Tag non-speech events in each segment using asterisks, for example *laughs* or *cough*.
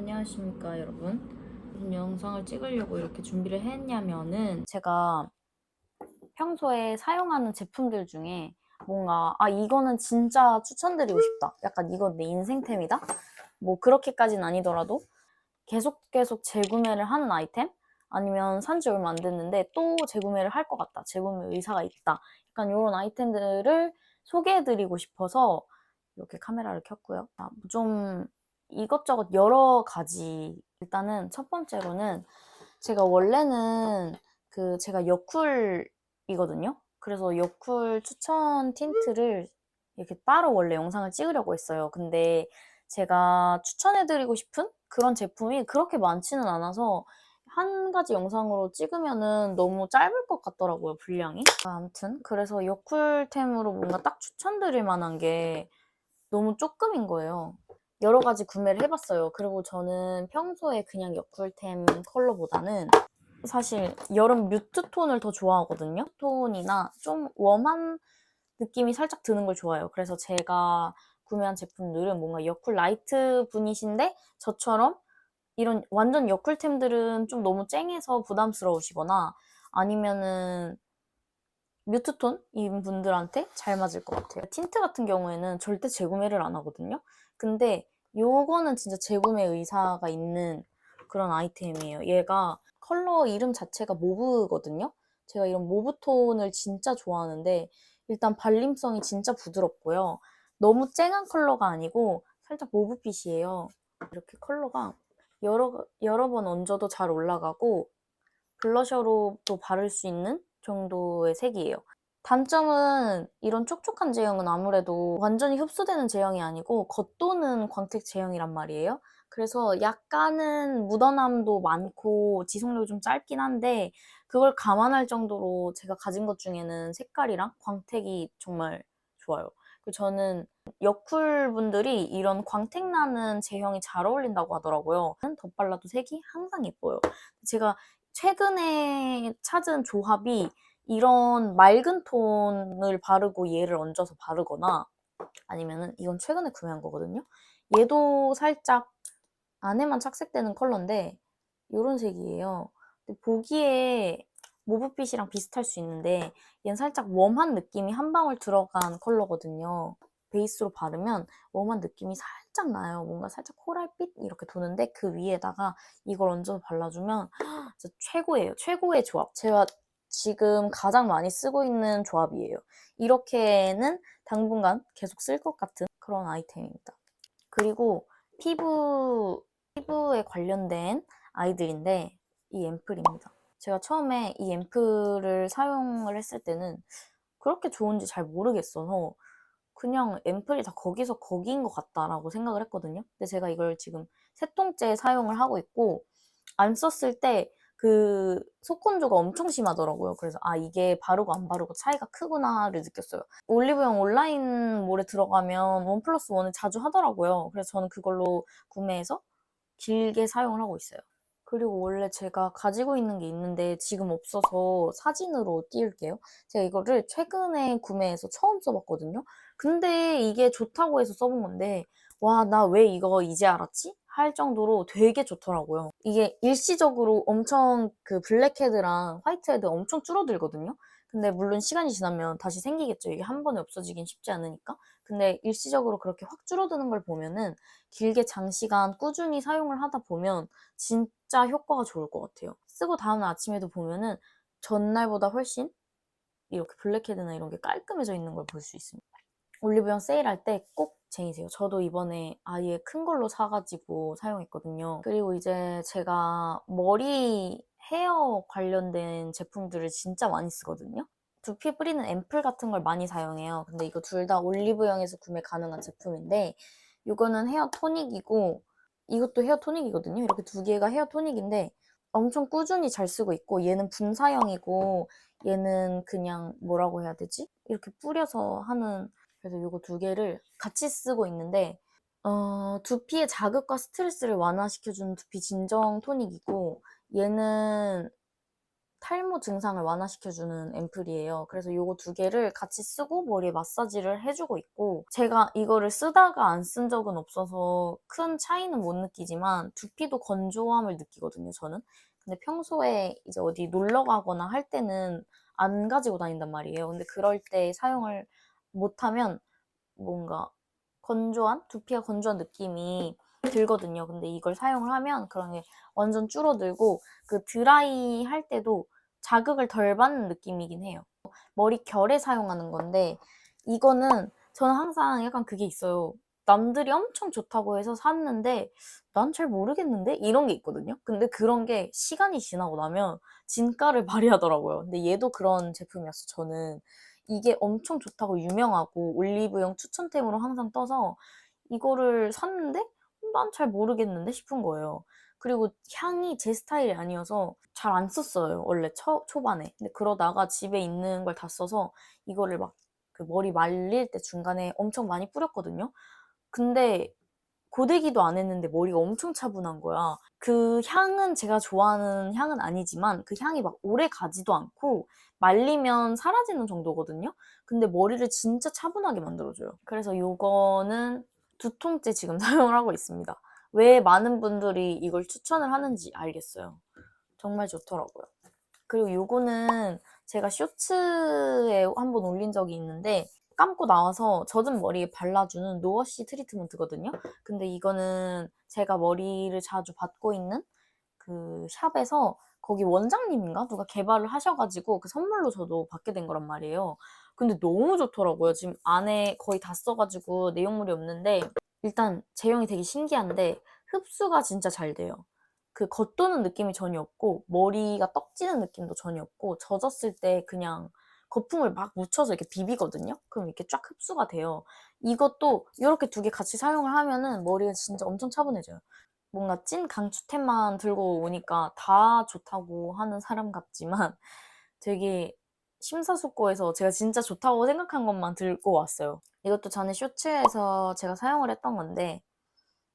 안녕하십니까 여러분. 무슨 영상을 찍으려고 이렇게 준비를 했냐면은 제가 평소에 사용하는 제품들 중에 뭔가 아 이거는 진짜 추천드리고 싶다. 약간 이건 내 인생템이다? 뭐 그렇게까지는 아니더라도 계속 계속 재구매를 하는 아이템? 아니면 산 지 얼마 안 됐는데 또 재구매를 할 것 같다. 재구매 의사가 있다. 약간 이런 아이템들을 소개해드리고 싶어서 이렇게 카메라를 켰고요. 아, 좀 이것저것 여러 가지 일단은 첫 번째로는 제가 원래는 그 제가 여쿨이거든요. 그래서 여쿨 추천 틴트를 이렇게 따로 원래 영상을 찍으려고 했어요. 근데 제가 추천해드리고 싶은 그런 제품이 그렇게 많지는 않아서 한 가지 영상으로 찍으면은 너무 짧을 것 같더라고요, 분량이. 아무튼 그래서 여쿨템으로 뭔가 딱 추천드릴 만한 게 너무 조금인 거예요. 여러 가지 구매를 해봤어요. 그리고 저는 평소에 그냥 여쿨템 컬러보다는 사실 여름 뮤트 톤을 더 좋아하거든요. 톤이나 좀 웜한 느낌이 살짝 드는 걸 좋아해요. 그래서 제가 구매한 제품들은 뭔가 여쿨 라이트 분이신데 저처럼 이런 완전 여쿨템들은 좀 너무 쨍해서 부담스러우시거나 아니면은 뮤트톤인 분들한테 잘 맞을 것 같아요. 틴트 같은 경우에는 절대 재구매를 안 하거든요. 근데 요거는 진짜 재구매 의사가 있는 그런 아이템이에요. 얘가 컬러 이름 자체가 모브거든요. 제가 이런 모브톤을 진짜 좋아하는데 일단 발림성이 진짜 부드럽고요. 너무 쨍한 컬러가 아니고 살짝 모브빛이에요. 이렇게 컬러가 여러, 여러 번 얹어도 잘 올라가고 블러셔로도 바를 수 있는 정도의 색이에요. 단점은 이런 촉촉한 제형은 아무래도 완전히 흡수되는 제형이 아니고 겉도는 광택 제형이란 말이에요. 그래서 약간은 묻어남도 많고 지속력이 좀 짧긴 한데 그걸 감안할 정도로 제가 가진 것 중에는 색깔이랑 광택이 정말 좋아요. 저는 여쿨 분들이 이런 광택 나는 제형이 잘 어울린다고 하더라고요. 덧발라도 색이 항상 예뻐요. 제가 최근에 찾은 조합이 이런 맑은 톤을 바르고 얘를 얹어서 바르거나 아니면은 이건 최근에 구매한 거거든요. 얘도 살짝 안에만 착색되는 컬러인데 이런 색이에요. 근데 보기에 모브빛이랑 비슷할 수 있는데 얘는 살짝 웜한 느낌이 한 방울 들어간 컬러거든요. 베이스로 바르면 웜한 느낌이 살짝 나요. 뭔가 살짝 코랄빛 이렇게 도는데 그 위에다가 이걸 얹어서 발라주면 진짜 최고예요. 최고의 조합. 제가 지금 가장 많이 쓰고 있는 조합이에요. 이렇게는 당분간 계속 쓸 것 같은 그런 아이템입니다. 그리고 피부, 피부에 관련된 아이들인데 이 앰플입니다. 제가 처음에 이 앰플을 사용을 했을 때는 그렇게 좋은지 잘 모르겠어서 그냥 앰플이 다 거기서 거기인 것 같다라고 생각을 했거든요. 근데 제가 이걸 지금 세 통째 사용을 하고 있고 안 썼을 때 그 속건조가 엄청 심하더라고요. 그래서 아 이게 바르고 안 바르고 차이가 크구나를 느꼈어요. 올리브영 온라인 몰에 들어가면 원 플러스 원을 자주 하더라고요. 그래서 저는 그걸로 구매해서 길게 사용을 하고 있어요. 그리고 원래 제가 가지고 있는 게 있는데 지금 없어서 사진으로 띄울게요. 제가 이거를 최근에 구매해서 처음 써봤거든요. 근데 이게 좋다고 해서 써본 건데 와 나 왜 이거 이제 알았지? 할 정도로 되게 좋더라고요. 이게 일시적으로 엄청 그 블랙헤드랑 화이트헤드 엄청 줄어들거든요. 근데 물론 시간이 지나면 다시 생기겠죠. 이게 한 번에 없어지긴 쉽지 않으니까. 근데 일시적으로 그렇게 확 줄어드는 걸 보면은 길게 장시간 꾸준히 사용을 하다 보면 진짜 효과가 좋을 것 같아요. 쓰고 다음 아침에도 보면은 전날보다 훨씬 이렇게 블랙헤드나 이런 게 깔끔해져 있는 걸 볼 수 있습니다. 올리브영 세일할 때 꼭 쟁이세요. 저도 이번에 아예 큰 걸로 사가지고 사용했거든요. 그리고 이제 제가 머리 헤어 관련된 제품들을 진짜 많이 쓰거든요. 두피 뿌리는 앰플 같은 걸 많이 사용해요. 근데 이거 둘 다 올리브영에서 구매 가능한 제품인데 이거는 헤어 토닉이고 이것도 헤어 토닉이거든요. 이렇게 두 개가 헤어 토닉인데 엄청 꾸준히 잘 쓰고 있고 얘는 분사형이고 얘는 그냥 뭐라고 해야 되지? 이렇게 뿌려서 하는 그래서 이거 두 개를 같이 쓰고 있는데 어, 두피의 자극과 스트레스를 완화시켜주는 두피 진정 토닉이고 얘는 탈모 증상을 완화시켜주는 앰플이에요. 그래서 요거 두 개를 같이 쓰고 머리에 마사지를 해주고 있고 제가 이거를 쓰다가 안 쓴 적은 없어서 큰 차이는 못 느끼지만 두피도 건조함을 느끼거든요, 저는. 근데 평소에 이제 어디 놀러 가거나 할 때는 안 가지고 다닌단 말이에요. 근데 그럴 때 사용을 못하면 뭔가 건조한 두피가 건조한 느낌이 들거든요. 근데 이걸 사용을 하면 그런 게 완전 줄어들고 그 드라이 할 때도 자극을 덜 받는 느낌이긴 해요. 머리 결에 사용하는 건데 이거는 저는 항상 약간 그게 있어요. 남들이 엄청 좋다고 해서 샀는데 난 잘 모르겠는데 이런 게 있거든요. 근데 그런 게 시간이 지나고 나면 진가를 *laughs* 발휘하더라고요. 근데 얘도 그런 제품이었어. 저는 이게 엄청 좋다고 유명하고 올리브영 추천템으로 항상 떠서 이거를 샀는데 난 잘 모르겠는데 싶은 거예요. 그리고 향이 제 스타일이 아니어서 잘 안 썼어요. 원래 초, 초반에. 근데 그러다가 집에 있는 걸 다 써서 이거를 막 그 머리 말릴 때 중간에 엄청 많이 뿌렸거든요. 근데 고데기도 안 했는데 머리가 엄청 차분한 거야. 그 향은 제가 좋아하는 향은 아니지만 그 향이 막 오래 가지도 않고 말리면 사라지는 정도거든요. 근데 머리를 진짜 차분하게 만들어줘요. 그래서 요거는 두 통째 지금 *laughs* 사용을 하고 있습니다. 왜 많은 분들이 이걸 추천을 하는지 알겠어요. 정말 좋더라고요. 그리고 요거는 제가 쇼츠에 한번 올린 적이 있는데 감고 나와서 젖은 머리에 발라주는 노워시 트리트먼트거든요. 근데 이거는 제가 머리를 자주 받고 있는 그 샵에서 거기 원장님인가 누가 개발을 하셔가지고 그 선물로 저도 받게 된 거란 말이에요. 근데 너무 좋더라고요. 지금 안에 거의 다 써가지고 내용물이 없는데 일단 제형이 되게 신기한데 흡수가 진짜 잘 돼요. 그 겉도는 느낌이 전혀 없고 머리가 떡지는 느낌도 전혀 없고 젖었을 때 그냥 거품을 막 묻혀서 이렇게 비비거든요. 그럼 이렇게 쫙 흡수가 돼요. 이것도 이렇게 두 개 같이 사용을 하면은 머리가 진짜 엄청 차분해져요. 뭔가 찐 강추템만 들고 오니까 다 좋다고 하는 사람 같지만 *laughs* 되게 심사숙고해서 제가 진짜 좋다고 생각한 것만 들고 왔어요. 이것도 전에 쇼츠에서 제가 사용을 했던 건데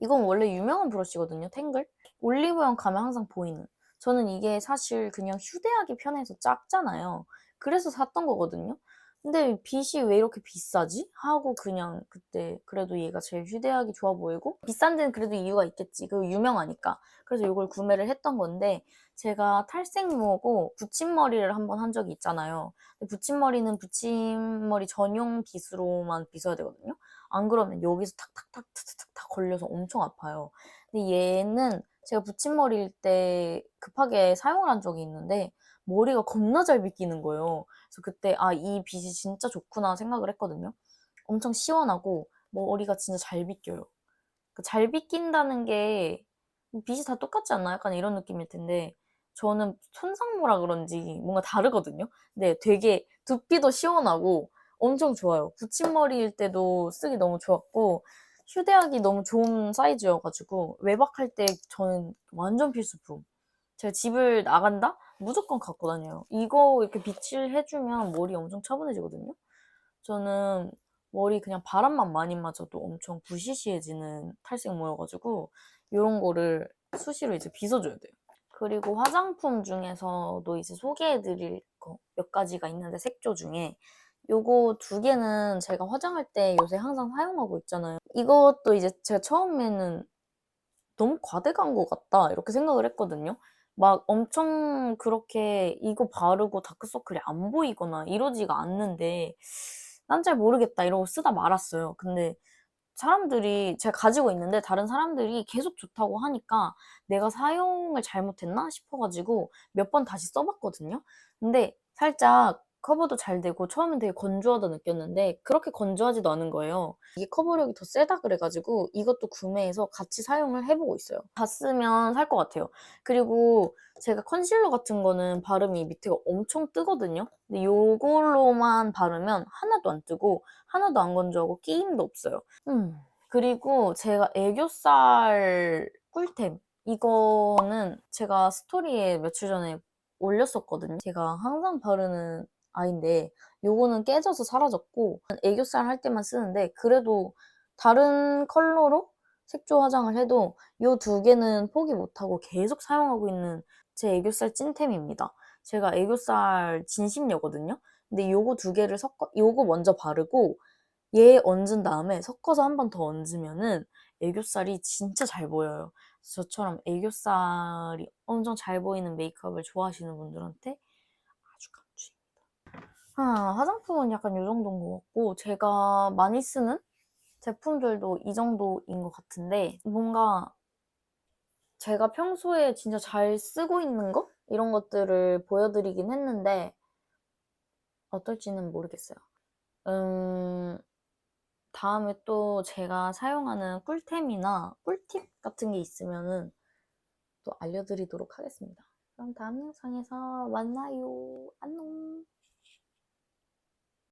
이건 원래 유명한 브러쉬거든요. 탱글. 올리브영 가면 항상 보이는. 저는 이게 사실 그냥 휴대하기 편해서 작잖아요. 그래서 샀던 거거든요. 근데 빗이 왜 이렇게 비싸지? 하고 그냥 그때 그래도 얘가 제일 휴대하기 좋아 보이고 비싼 데는 그래도 이유가 있겠지. 그 유명하니까. 그래서 이걸 구매를 했던 건데 제가 탈색모고 붙임머리를 한번 한 적이 있잖아요. 붙임머리는 붙임머리 전용 빗으로만 빗어야 되거든요. 안 그러면 여기서 탁탁탁 탁탁탁 탁 걸려서 엄청 아파요. 근데 얘는 제가 붙임머리일 때 급하게 사용을 한 적이 있는데 머리가 겁나 잘 빗기는 거예요. 그래서 그때 아, 이 빗이 진짜 좋구나 생각을 했거든요. 엄청 시원하고 머리가 진짜 잘 빗겨요. 그잘 빗긴다는 게 빗이 다 똑같지 않나? 약간 이런 느낌일 텐데 저는 손상모라 그런지 뭔가 다르거든요. 근데 되게 두피도 시원하고 엄청 좋아요. 붙임머리일 때도 쓰기 너무 좋았고 휴대하기 너무 좋은 사이즈여가지고 외박할 때 저는 완전 필수품. 제가 집을 나간다? 무조건 갖고 다녀요. 이거 이렇게 빗질 해주면 머리 엄청 차분해지거든요. 저는 머리 그냥 바람만 많이 맞아도 엄청 부시시해지는 탈색 모여가지고 이런 거를 수시로 이제 빗어줘야 돼요. 그리고 화장품 중에서도 이제 소개해드릴 거 몇 가지가 있는데 색조 중에 요거 두 개는 제가 화장할 때 요새 항상 사용하고 있잖아요. 이것도 이제 제가 처음에는 너무 과대광 것 같다 이렇게 생각을 했거든요. 막 엄청 그렇게 이거 바르고 다크서클이 안 보이거나 이러지가 않는데 난 잘 모르겠다 이러고 쓰다 말았어요. 근데 사람들이 제가 가지고 있는데 다른 사람들이 계속 좋다고 하니까 내가 사용을 잘못했나 싶어가지고 몇 번 다시 써봤거든요. 근데 살짝 커버도 잘 되고 처음엔 되게 건조하다 느꼈는데 그렇게 건조하지도 않은 거예요. 이게 커버력이 더 세다 그래가지고 이것도 구매해서 같이 사용을 해보고 있어요. 다 쓰면 살 것 같아요. 그리고 제가 컨실러 같은 거는 바르면 이 밑에가 엄청 뜨거든요. 근데 요걸로만 바르면 하나도 안 뜨고 하나도 안 건조하고 끼임도 없어요. 음. 그리고 제가 애교살 꿀템 이거는 제가 스토리에 며칠 전에 올렸었거든요. 제가 항상 바르는 아인데 요거는 깨져서 사라졌고 애교살 할 때만 쓰는데 그래도 다른 컬러로 색조 화장을 해도 요 두 개는 포기 못하고 계속 사용하고 있는 제 애교살 찐템입니다. 제가 애교살 진심녀거든요. 근데 요거 두 개를 섞어 요거 먼저 바르고 얘 얹은 다음에 섞어서 한 번 더 얹으면은 애교살이 진짜 잘 보여요. 저처럼 애교살이 엄청 잘 보이는 메이크업을 좋아하시는 분들한테. 아, 화장품은 약간 요 정도인 것 같고 제가 많이 쓰는 제품들도 이 정도인 것 같은데 뭔가 제가 평소에 진짜 잘 쓰고 있는 거? 이런 것들을 보여드리긴 했는데 어떨지는 모르겠어요. 음, 다음에 또 제가 사용하는 꿀템이나 꿀팁 같은 게 있으면은 또 알려드리도록 하겠습니다. 그럼 다음 영상에서 만나요. 안녕.